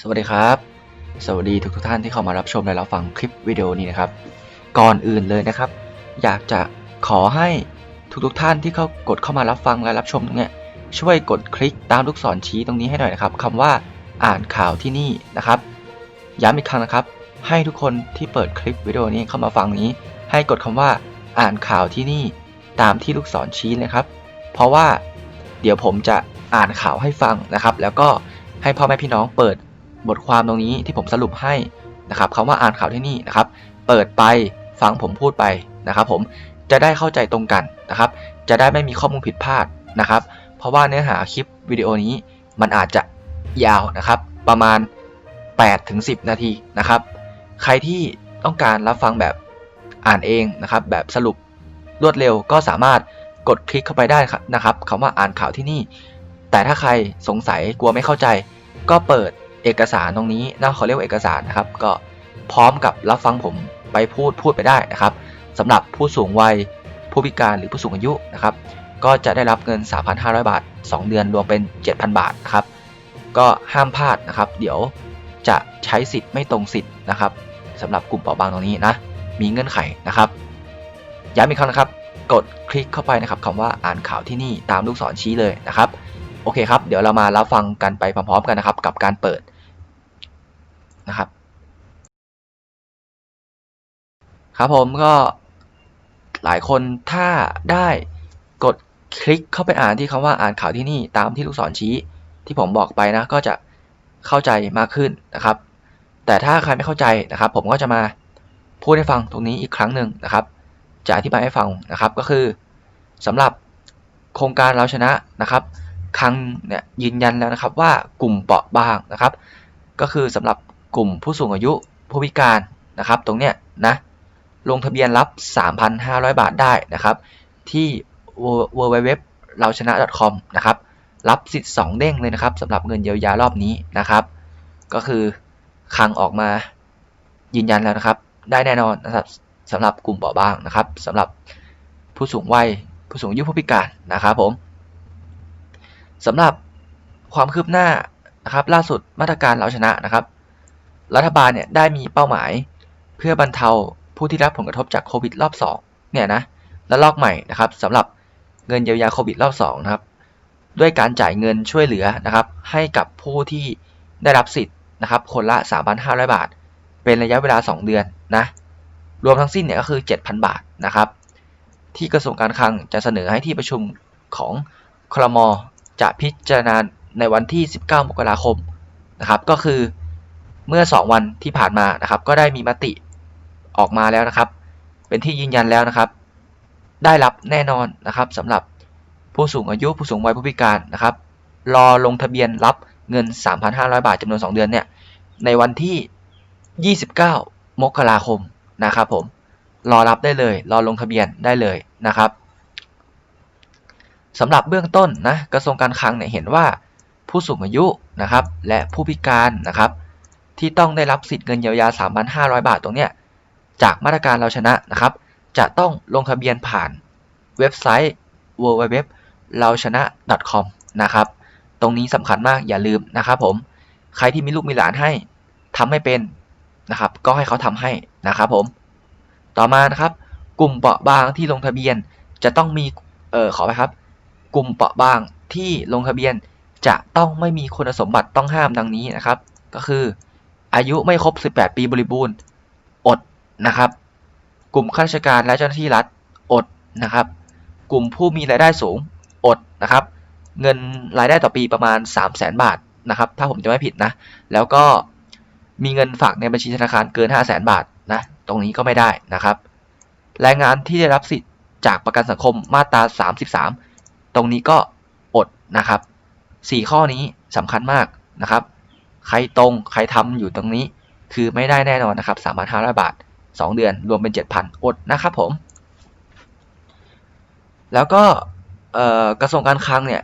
สวัสดีครับ สวัสดีทุกทุกท่านที่เข้ามารับชมและรับฟังคลิปวิดีโอนี้นะครับ ก่อนอื่นเลยนะครับ อยากจะขอให้ทุกทุกท่านที่เข้ากดเข้ามารับฟังและรับชมตรงนี้ช่วยกดคลิกตามลูกศรชี้ตรงนี้ให้หน่อยนะครับคำว่าอ่านข่าวที่นี่นะครับ ย้ำอีกครั้งนะครับ ให้ทุกคนที่เปิดคลิปวิดีโอนี้เข้ามาฟังนี้ ให้กดคำว่าอ่านข่าวที่นี่ ตามที่ลูกศรชี้นะครับ เพราะว่าเดี๋ยวผมจะอ่านข่าวให้ฟังนะครับ แล้วก็ให้พ่อแม่พี่น้องเปิด บทความตรงนี้ที่ผมสรุปให้นะครับคำว่าอ่านข่าวที่นี่นะครับ เปิดไปฟังผมพูดไปนะครับผมจะได้เข้าใจตรงกันนะครับ จะได้ไม่มีข้อมูลผิดพลาดนะครับ เพราะว่าเนื้อหาคลิปวิดีโอนี้มันอาจจะยาวนะครับ ประมาณ 8-10 นาทีนะครับ ใครที่ต้องการรับฟังแบบอ่านเองนะครับ แบบสรุปรวดเร็วก็สามารถกดคลิกเข้าไปได้ครับนะครับคำว่าอ่านข่าวที่นี่ แต่ถ้าใครสงสัยกลัวไม่เข้าใจ ก็เปิด เอกสารตรงนี้นะเขาเรียกว่าเอกสารนะครับ ก็พร้อมกับรับฟังผมไปพูดพูดไปได้นะครับสำหรับผู้สูงวัยผู้พิการหรือผู้สูงอายุนะครับ ก็จะได้รับเงิน 3,500 บาท 2 เดือนรวมเป็น 7,000 บาทครับ ก็ห้ามพลาดนะครับ เดี๋ยวจะใช้สิทธิ์ไม่ตรงสิทธิ์นะครับสำหรับกลุ่มเปราะบางตรงนี้นะ มีเงื่อนไขนะครับย้ำอีกครั้งนะครับ กดคลิกเข้าไปนะครับคำว่าอ่านข่าวที่นี่ตามลูกศรชี้เลยนะครับ โอเคครับ เดี๋ยวเรามารับฟังกันไปพร้อมๆกันนะครับ กับการเปิด นะครับ ครับผมก็หลายคนถ้าได้กดคลิกเข้าไปอ่านที่คำว่าอ่านข่าวที่นี่ตามที่ลูกศรชี้ ที่ผมบอกไปนะก็จะเข้าใจมากขึ้นนะครับ แต่ถ้าใครไม่เข้าใจนะครับ ผมก็จะมาพูดให้ฟังตรงนี้อีกครั้งหนึ่งนะครับ จะอธิบายให้ฟังนะครับก็คือสำหรับโครงการเราชนะนะครับครั้งเนี่ยยืนยันแล้วนะครับว่ากลุ่มเปราะบางนะครับ ก็คือสำหรับ กลุ่มผู้สูงอายุผู้พิการนะครับ ตรงเนี้ยนะลงทะเบียนรับ 3,500 บาทได้นะครับ ที่ www เราชนะ .com นะครับรับสิทธิ์2เด้งเลยนะครับสำหรับเงินเยียวยารอบนี้นะครับ ก็คือคลังออกมายืนยันแล้วนะครับ ได้แน่นอนนะครับสำหรับกลุ่มเปราบางนะครับสำหรับผู้สูงวัยผู้สูงอายุผู้พิการนะครับผมสำหรับความคืบหน้านะครับ ล่าสุดมาตรการเราชนะนะครับ รัฐบาลเนี่ยได้มีเป้าหมาย เพื่อบรรเทาผู้ที่รับผลกระทบจากโควิดรอบ2เนี่ยนะและลอกใหม่นะครับสำหรับเงินเยียวยาโควิดรอบ2นะครับด้วยการจ่ายเงินช่วยเหลือนะครับให้กับผู้ที่ได้รับสิทธิ์นะครับคนละ 3,500 บาท เป็นระยะเวลา 2 เดือนนะรวมทั้งสิ้นเนี่ยก็คือ 7,000 บาทนะครับที่กระทรวงการคลังจะเสนอให้ที่ประชุมของครมจะพิจารณาในวันที่ 19 มกราคมนะครับก็คือ เมื่อ 2 วันที่ผ่านมานะครับ ก็ได้มีมติออกมาแล้วนะครับ เป็นที่ยืนยันแล้วนะครับ ได้รับแน่นอนนะครับสำหรับผู้สูงอายุผู้สูงวัยผู้พิการนะครับ รอลงทะเบียนรับเงิน 3,500 บาทจำนวน 2 เดือนเนี่ยในวันที่ 29 มกราคมนะครับผมรอรับได้เลย รอลงทะเบียนได้เลยนะครับสำหรับเบื้องต้นนะกระทรวงการคลังเนี่ยเห็นว่าผู้สูงอายุนะครับ และผู้พิการนะครับ ที่ต้องได้รับสิทธิ์เงินเยียวยา 3,500 บาทตรงเนี้ยจากมาตรการเราชนะนะครับ จะต้องลงทะเบียนผ่านเว็บไซต์ www เราชนะ .com นะครับ ตรงนี้สำคัญมากอย่าลืมนะครับผม ใครที่มีลูกมีหลานให้ทำไม่เป็นนะครับ ก็ให้เขาทำให้นะครับผม ต่อมานะครับ กลุ่มเปราะบางที่ลงทะเบียนจะต้องมีเออขอไปครับ กลุ่มเปราะบางที่ลงทะเบียนจะต้องไม่มีคุณสมบัติต้องห้ามดังนี้นะครับ ก็คือ อายุไม่ครบ 18 ปีบริบูรณ์ อดนะครับ กลุ่มข้าราชการและเจ้าหน้าที่รัฐ อดนะครับ กลุ่มผู้มีรายได้สูง อดนะครับ เงินรายได้ต่อปีประมาณ 3 0 0 0 0 0บาทนะครับ ถ้าผมจะไม่ผิดนะ แล้วก็มีเงินฝากในบัญชีธนาคารเกิน 5 0 0 0 0 0บาทนะ ตรงนี้ก็ไม่ได้นะครับ แรงงานที่ได้รับสิทธิ์จากประกันสังคมมาตรา 33 ตรงนี้ก็อดนะครับ 4 ข้อนี้สำคัญมากนะครับ ใครตรงใครทำอยู่ตรงนี้ คือไม่ได้แน่นอนนะครับ3,500บาท 2 เดือนรวมเป็น 7,000อดนะครับผม แล้วก็กระทรวงการคลังเนี่ย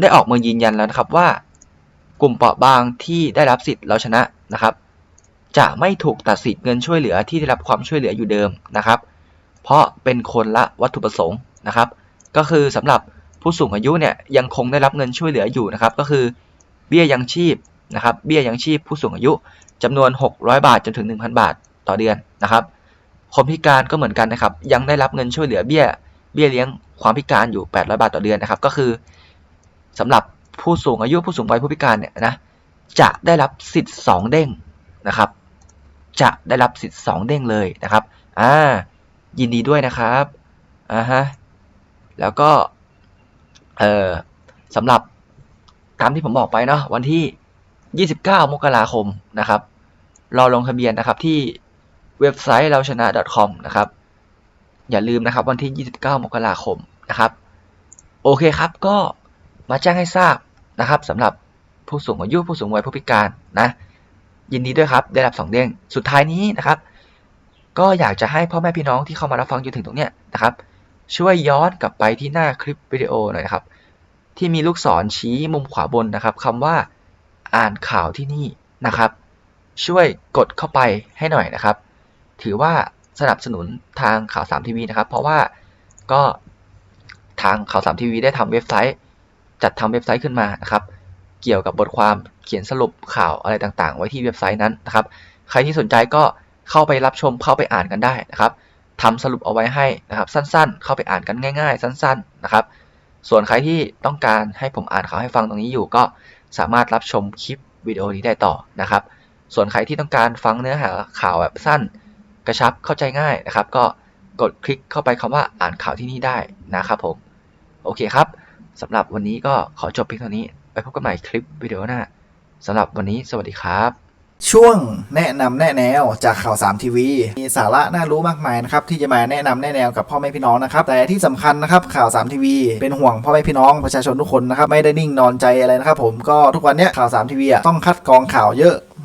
ได้ออกมายืนยันแล้วนะครับว่ากลุ่มเปราะบางที่ได้รับสิทธิ์เราชนะนะครับ จะไม่ถูกตัดสิทธิ์เงินช่วยเหลือที่ได้รับความช่วยเหลืออยู่เดิมนะครับ เพราะเป็นคนละวัตถุประสงค์นะครับ ก็คือสำหรับผู้สูงอายุเนี่ยยังคงได้รับเงินช่วยเหลืออยู่นะครับ ก็คือเบี้ยยังชีพ นะครับเบี้ยยังชีพผู้สูงอายุจำนวน 600 บาทจนถึง 1,000 บาทต่อเดือนนะครับคนพิการก็เหมือนกันนะครับ ยังได้รับเงินช่วยเหลือเบี้ย เบี้ยเลี้ยงความพิการอยู่ 800 บาทต่อเดือนนะครับ ก็คือสำหรับผู้สูงอายุผู้สูงวัยผู้พิการเนี่ยนะจะได้รับสิทธิ์ 2 เด้งนะครับ จะได้รับสิทธิ์ 2 เด้งเลยนะครับอ่ายินดีด้วยนะครับอ่าฮะแล้วก็เอ่อสำหรับตามที่ผมบอกไปเนาะวันที่ 29 มกราคมนะครับ รอลงทะเบียนนะครับที่เว็บไซต์เราชนะ .com นะครับ อย่าลืมนะครับวันที่ 29 มกราคมนะครับ โอเคครับก็มาแจ้งให้ทราบนะครับสำหรับผู้สูงอายุผู้สูงวัยผู้พิการนะยินดีด้วยครับ ได้รับ2เด้งสุดท้ายนี้นะครับ ก็อยากจะให้พ่อแม่พี่น้องที่เข้ามารับฟังจนถึงตรงเนี้ยนะครับ ช่วยย้อนกลับไปที่หน้าคลิปวิดีโอหน่อยครับ ที่มีลูกศรชี้มุมขวาบนนะครับคำว่า อ่านข่าวที่นี่นะครับ ช่วยกดเข้าไปให้หน่อยนะครับ ถือว่าสนับสนุนทางข่าวสามทีวีนะครับ เพราะว่าก็ทางข่าวสามทีวีได้ทำเว็บไซต์ จัดทำเว็บไซต์ขึ้นมานะครับ เกี่ยวกับบทความเขียนสรุปข่าวอะไรต่างๆ ไว้ที่เว็บไซต์นั้นนะครับ ใครที่สนใจก็เข้าไปรับชมเข้าไปอ่านกันได้นะครับทำสรุปเอาไว้ให้นะครับสั้นๆ เข้าไปอ่านกันง่าย ๆ สั้น ๆนะครับ ส่วนใครที่ต้องการให้ผมอ่านข่าวให้ฟังตรงนี้อยู่ก็ สามารถรับชมคลิปวิดีโอนี้ได้ต่อนะครับ ส่วนใครที่ต้องการฟังเนื้อหาข่าวแบบสั้น กระชับเข้าใจง่ายนะครับ ก็กดคลิกเข้าไปคำว่าอ่านข่าวที่นี่ได้นะครับผม โอเคครับสำหรับวันนี้ก็ขอจบเพียงเท่านี้ ไปพบกันใหม่คลิปวิดีโอหน้าสำหรับวันนี้สวัสดีครับ ช่วงแนะนำแนะแนวจากข่าวสามทีวีมีสาระน่ารู้มากมายนะครับที่จะมาแนะนำแนะแนวกับพ่อแม่พี่น้องนะครับแต่ที่สำคัญนะครับข่าวสามทีวีเป็นห่วงพ่อแม่พี่น้องประชาชนทุกคนนะครับไม่ได้นิ่งนอนใจอะไรนะครับผมก็ทุกวันเนี้ยข่าวสามทีวีต้องคัดกรองข่าวเยอะ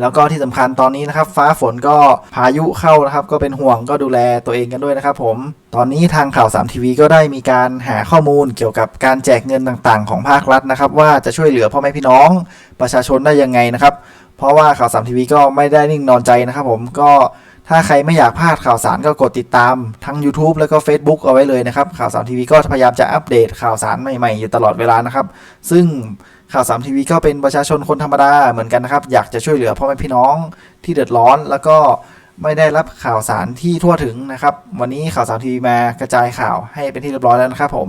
แล้วก็ที่สำคัญตอนนี้นะครับ ฟ้าฝนก็พายุเข้านะครับ ก็เป็นห่วงก็ดูแลตัวเองกันด้วยนะครับผม ตอนนี้ทางข่าว3ทีวีก็ได้มีการหาข้อมูลเกี่ยวกับการแจกเงินต่างๆ ของภาครัฐนะครับ ว่าจะช่วยเหลือพ่อแม่พี่น้องประชาชนได้ยังไงนะครับ เพราะว่าข่าว3ทีวีก็ไม่ได้นิ่งนอนใจนะครับ ผมก็ถ้าใครไม่อยากพลาดข่าวสารก็กดติดตามทั้ง YouTube แล้วก็ Facebook เอาไว้เลยนะครับข่าว3ทีวีก็พยายามจะอัปเดตข่าวสารใหม่ๆอยู่ตลอดเวลานะครับ ซึ่ง ข่าวสามทีวีก็เป็นประชาชนคนธรรมดาเหมือนกันนะครับ อยากจะช่วยเหลือพ่อแม่พี่น้องที่เดือดร้อน แล้วก็ไม่ได้รับข่าวสารที่ทั่วถึงนะครับ วันนี้ข่าวสามทีวีมากระจายข่าวให้เป็นที่เรียบร้อยแล้วนะครับผม